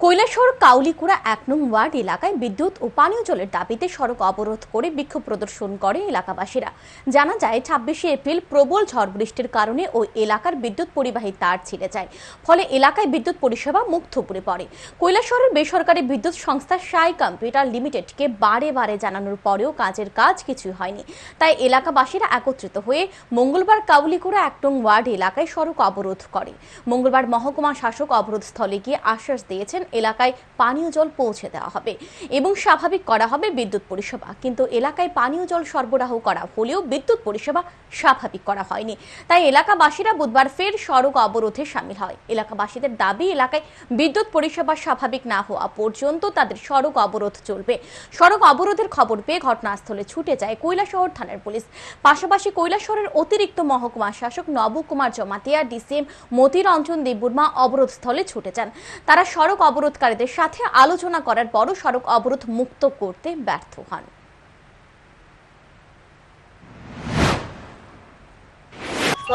কৈলাসহর কাউলিকুড়া এক নং ওয়ার্ড এলাকায় বিদ্যুৎ ও পানীয় জলের দাবিতে সড়ক অবরোধ করে বিক্ষোভ প্রদর্শন করে এলাকাবাসীরা। জানা যায়, ছাব্বিশে এপ্রিল প্রবল ঝড় বৃষ্টির কারণে ওই এলাকার বিদ্যুৎ পরিবাহী তার ছিঁড়ে যায়। ফলে এলাকায় বিদ্যুৎ পরিষেবা মুখ থুবড়ে পড়ে। কৈলাসহরের বেসরকারি বিদ্যুৎ সংস্থা সাই কম্পিউটার লিমিটেডকে বারে বারে জানানোর পরেও কাজের কাজ কিছুই হয়নি। তাই এলাকাবাসীরা একত্রিত হয়ে মঙ্গলবার কাউলিকুড়া এক নং ওয়ার্ড এলাকায় সড়ক অবরোধ করে। মঙ্গলবার মহকুমা শাসক অবরোধস্থলে গিয়ে আশ্বাস দিয়েছেন এলাকায় পানীয় জল পৌঁছে দেওয়া হবে এবং স্বাভাবিক করা হবে বিদ্যুৎ পরিষেবা। কিন্তু এলাকায় পানীয় জল সরবরাহ করা হলেও বিদ্যুৎ পরিষেবা স্বাভাবিক করা হয়নি। তাই এলাকাবাসীরা বুধবার ফের সড়ক অবরোধে সামিল হয়। এলাকাবাসীদের দাবি, এলাকায় বিদ্যুৎ পরিষেবা স্বাভাবিক না হওয়া পর্যন্ত তাদের সড়ক অবরোধ চলবে। সড়ক অবরোধের খবর পেয়ে ঘটনাস্থলে ছুটে যায় কৈলাসহর থানার পুলিশ। পাশাপাশি কৈলাসহরের অতিরিক্ত মহকুমা শাসক নবকুমার জমাতিয়া, ডিসিএম মতিরঞ্জন দেববর্মা অবরোধস্থলে ছুটে যান। তারা সড়ক অবরোধকারীদের সাথে আলোচনা করার পরও সড়ক অবরোধ মুক্ত করতে ব্যর্থ হন।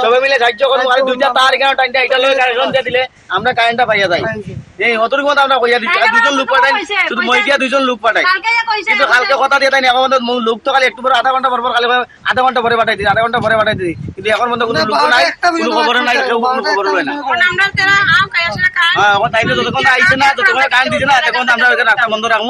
সবাই মিলে সাহায্য করব। আর দুইটা তার কেন টাইমটা এটা কানেকশন দিয়ে দিলে আমরা কারেন্টটা পাইয়া যাই। এই অতটুকু মতো আমরা কইয়া দিচ্ছি। দুজন লোক পাঠাই শুধু মই দিয়া দুজন লোক পাঠাই। কিন্তু কালকে কথা দিয়ে তাই এখন লোক তো খালি একটু পরে আধা ঘণ্টা পর পর খালি আধা ঘণ্টা পরে পাঠাই দিই আধা ঘণ্টা পরে পাঠাই দিই। কিন্তু এখন মধ্যে কোনো লোক নাই কোনো খবর নাই কেউ কোনো খবর লয় না। হ্যাঁ এখন তাইলে যতক্ষণ আইছে না, যতক্ষণ কারেন্ট দিছে না ততক্ষণ আমরা রাস্তা বন্ধ রাখব।